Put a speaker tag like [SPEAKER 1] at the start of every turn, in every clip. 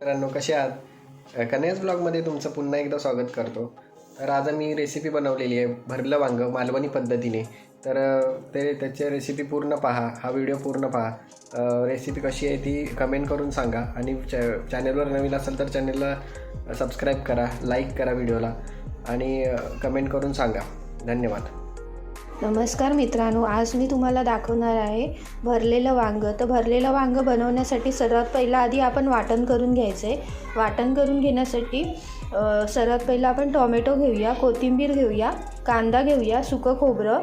[SPEAKER 1] मित्रांनो कसे आहात? कन्यास ब्लॉगमध्ये तुमचं पुन्हा एकदा स्वागत करतो. तर आज मी रेसिपी बनवलेली आहे भरलं वांगं मालवणी पद्धतीने. तर ते त्याची रेसिपी पूर्ण पहा हा व्हिडिओ पूर्ण पहा. रेसिपी कशी आहे ती कमेंट करून सांगा आणि चॅ चॅनलवर नवीन असेल तर चॅनेलला सबस्क्राईब करा लाईक करा व्हिडिओला आणि कमेंट करून सांगा. धन्यवाद.
[SPEAKER 2] नमस्कार मित्रांनो आज मी तुम्हाला दाखवणार आहे भरलेलं वांगं. तर भरलेलं वांगं बनवण्यासाठी सर्वात पहिलं आधी आपण वाटण करून घ्यायचं आहे वाटण करून घेण्यासाठी सर्वात पहिलं आपण टॉमॅटो घेऊया कोथिंबीर घेऊया कांदा घेऊया सुकं खोबरं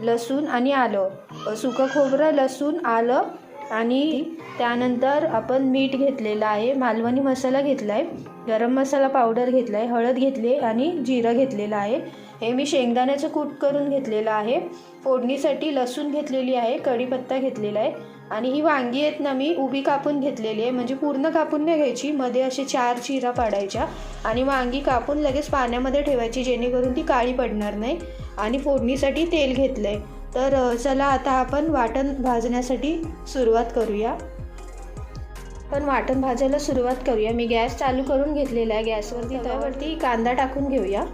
[SPEAKER 2] लसूण आणि आलं. सुकं खोबरं लसूण आलं आणि त्यानंतर आपण मीठ घेतलेलं आहे. मालवणी मसाला घेतला आहे गरम मसाला पावडर घेतला आहे हळद घेतली आहे आणि जिरं घेतलेलं आहे. हे मी शेंगदाण्याचं कूट करून घेतलेलं आहे. फोडणीसाठी लसूण घेतलेली आहे. कढीपत्ता घेतलेला आहे. आणि ही वांगी आहेत ना मी उभी कापून घेतलेली आहे. म्हणजे पूर्ण कापून नाही घ्यायची. मध्ये असे चार चिरा पाडायच्या. आणि वांगी कापून लगेच पाण्यामध्ये ठेवायची जेणेकरून ती काळी पडणार नाही. आणि फोडणीसाठी तेल घेतलं आहे तर चला आता आपण वाटण भाजण्यासाठी सुरुवात करूया. पण वाटण भाजायला सुरुवात करूया. मी गॅस चालू करून घेतलेला आहे गॅसवरती. तव्यावरती कांदा टाकून घेऊया.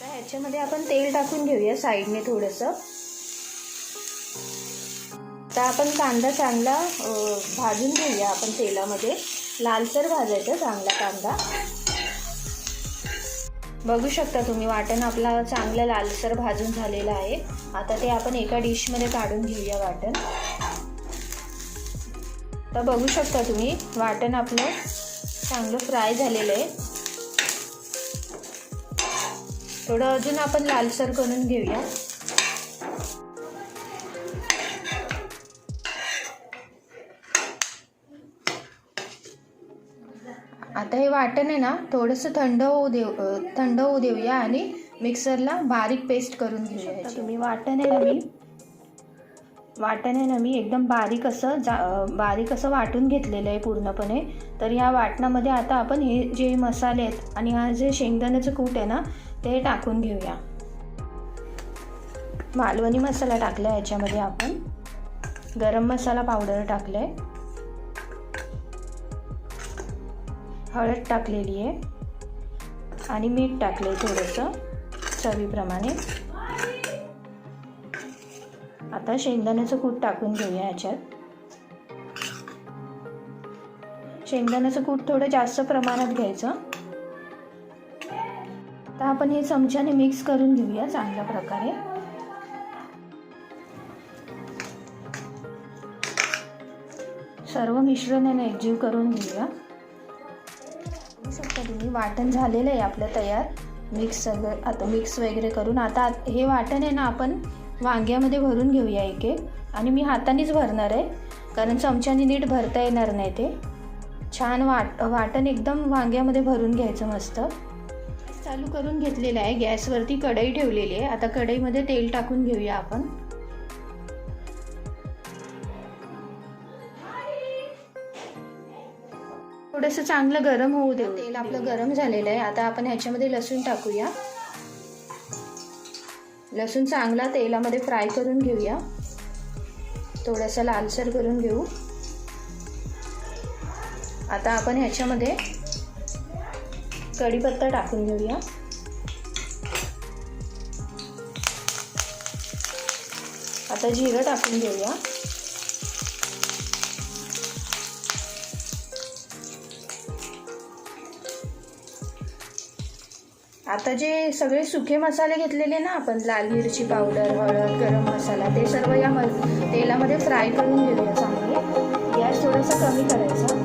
[SPEAKER 2] तर ह्याच्यामध्ये आपण तेल टाकून घेऊया साईडने थोडंसं. आता आपण कांदा चांगला भाजून घेऊया आपण तेलामध्ये. लालसर भाजायचा चांगला कांदा. बघू शकता तुम्ही वाटण आपला चांगला लालसर भाजून झालेलं आहे. आता ते आपण एका डिशमध्ये काढून घेऊया वाटण. तर बघू शकता तुम्ही वाटण आपलं चांगलं फ्राय झालेलं आहे. थोडं अजून आपण लालसर करून घेऊया. आता हे वाटण आहे ना थोडंसं थंड होऊ देऊ थंड होऊ देऊया आणि मिक्सरला बारीक पेस्ट करून घेऊया. तुम्ही. वाटण आहे ना मी. वाटण आहे ना मी एकदम बारीक असं जा बारीक असं वाटून घेतलेलं आहे पूर्णपणे. तर ह्या वाटणामध्ये आता आपण हे जे मसाले आहेत आणि हा जे शेंगदाण्याचं कूट आहे ना ते टाकून घेऊया. मालवणी मसाला टाकला आहे याच्यामध्ये आपण. गरम मसाला पावडर टाकलं आहे हळद टाकलेली आहे आणि मीठ टाकलं आहे थोडंसं चवीप्रमाणे. आता शेंगदाण्याचं कूट टाकून घेऊया ह्याच्यात. शेंगदाण्याचं कूट थोडं जास्त प्रमाणात घ्यायचं. आता आपण हे चमच्याने मिक्स करून घेऊया चांगल्या प्रकारे. सर्व मिश्रणाने एकजीव करून घेऊया. पद्धतीने वाटण झालेलं आहे आपलं तयार. मिक्स सगळं आता मिक्स वगैरे करून आता हे वाटण आहे ना आपण वांग्यामध्ये भरून घेऊया एक एक. आणि मी हातानेच भरणार आहे कारण चमच्याने नीट भरता येणार नाही ते. छान वाट वाटण एकदम वांग्यामध्ये भरून घ्यायचं मस्त. चालू करून घेतलेलं आहे गॅसवरती कढई ठेवलेली आहे. आता कढईमध्ये तेल टाकून घेऊया आपण. थोडंसं चांगलं गरम होऊ दे तेल आपलं गरम झालेलं आहे. आता आपण ह्याच्यामध्ये लसूण टाकूया. लसूण चांगला तेलामध्ये फ्राय करून घेऊया. थोडासा लालसर करून घेऊ. आता आपण ह्याच्यामध्ये कढीपत्ता टाकून घेऊया. आता जिरं टाकून घेऊया. आता जे सगळे सुखे मसाले घेतलेले ना आपण लाल मिरची पावडर हळद गरम मसाला ते सर्व या म तेलामध्ये फ्राय करून घेऊया चांगले. गॅस थोडासा कमी करायचा.